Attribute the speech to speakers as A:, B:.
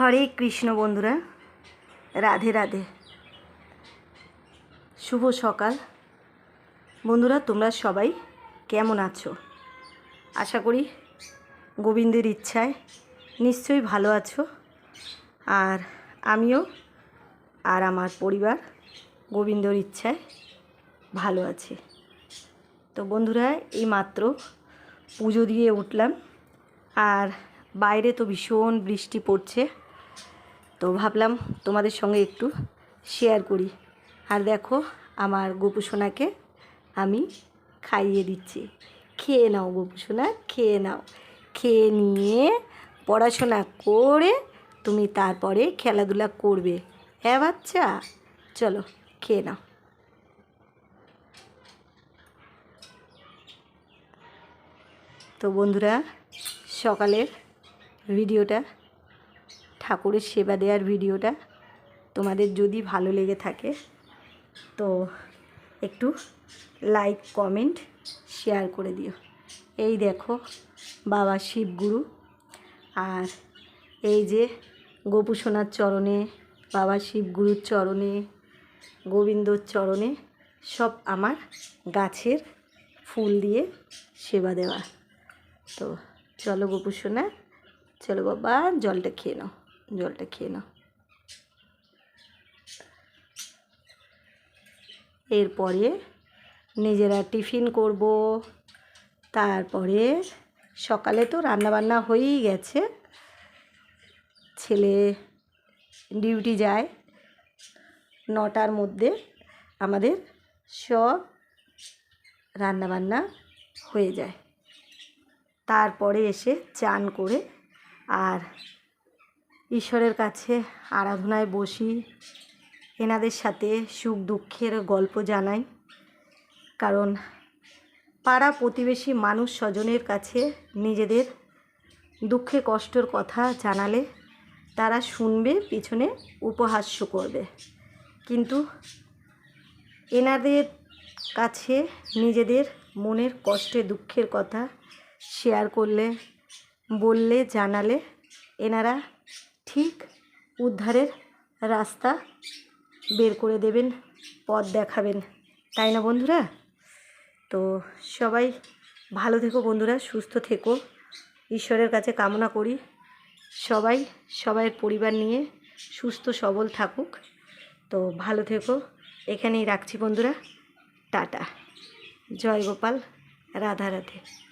A: হরে কৃষ্ণ বন্ধুরা, রাধে রাধে। শুভ সকাল। বন্ধুরা, তোমরা সবাই কেমন আছো? আশা করি গোবিন্দের ইচ্ছায় নিশ্চয়ই ভালো আছো। আর আমিও আর আমার পরিবার গোবিন্দর ইচ্ছায় ভালো আছে। তো বন্ধুরা এই মাত্র পুজো দিয়ে উঠলাম। আর বাইরে তো ভীষণ বৃষ্টি পড়ছে। তো ভাবলাম তোমাদের সঙ্গে একটু শেয়ার করি। আর দেখো, আমার গোপুসোনাকে আমি খাইয়ে দিচ্ছি। খেয়ে নাও গোপুসোনা খেয়ে নাও। খেয়ে নিয়ে পড়াশোনা করে তুমি তারপরে খেলাধুলা করবে। হ্যাঁ বাচ্চা? চলো, খেয়ে নাও। তো বন্ধুরা, সকালের ভিডিওটা ঠাকুরের সেবা দেওয়ার ভিডিওটা তোমাদের যদি ভালো লেগে থাকে, তো একটু লাইক কমেন্ট শেয়ার করে দিও। এই দেখো বাবা শিবগুরু আর এই যে গোপু সোনার চরণে, বাবা শিবগুরুর চরণে, গোবিন্দর চরণে সব আমার গাছের ফুল দিয়ে সেবা দেওয়া। তো চলো গোপু সোনা, চলো বাবা, জলটা খেয়ে নাও। জলটা খেয়ে নাও। এরপরে নিজেরা টিফিন করব। তারপরে সকালে তো রান্নাবান্না হয়েই গেছে। ছেলে ডিউটি যায় নটার মধ্যে। আমাদের সব রান্নাবান্না হয়ে যায়। তারপরে এসে চান করে আর ঈশ্বরের কাছে আরাধনায় বসি, এনাদের সাথে সুখ দুঃখের গল্প জানাই। কারণ পাড়া প্রতিবেশী মানুষ স্বজনের কাছে নিজেদের দুঃখে কষ্টর কথা জানালে তারা শুনবে, পিছনে উপহাস্য করবে। কিন্তু এনাদের কাছে নিজেদের মনের কষ্টে দুঃখের কথা শেয়ার করলে, বললে, জানালে এনারা ঠিক উদ্ধারের রাস্তা বের করে দেবেন, পথ দেখাবেন। তাই না বন্ধুরা? তো সবাই ভালো থেকো বন্ধুরা, সুস্থ থেকো। ঈশ্বরের কাছে কামনা করি। সবাই, সবাইয়ের পরিবার নিয়ে সুস্থ, সবল থাকুক। তো ভালো থেকো। এখানেই রাখছি বন্ধুরা। টাটা। জয় গোপাল। রাধা রাধে।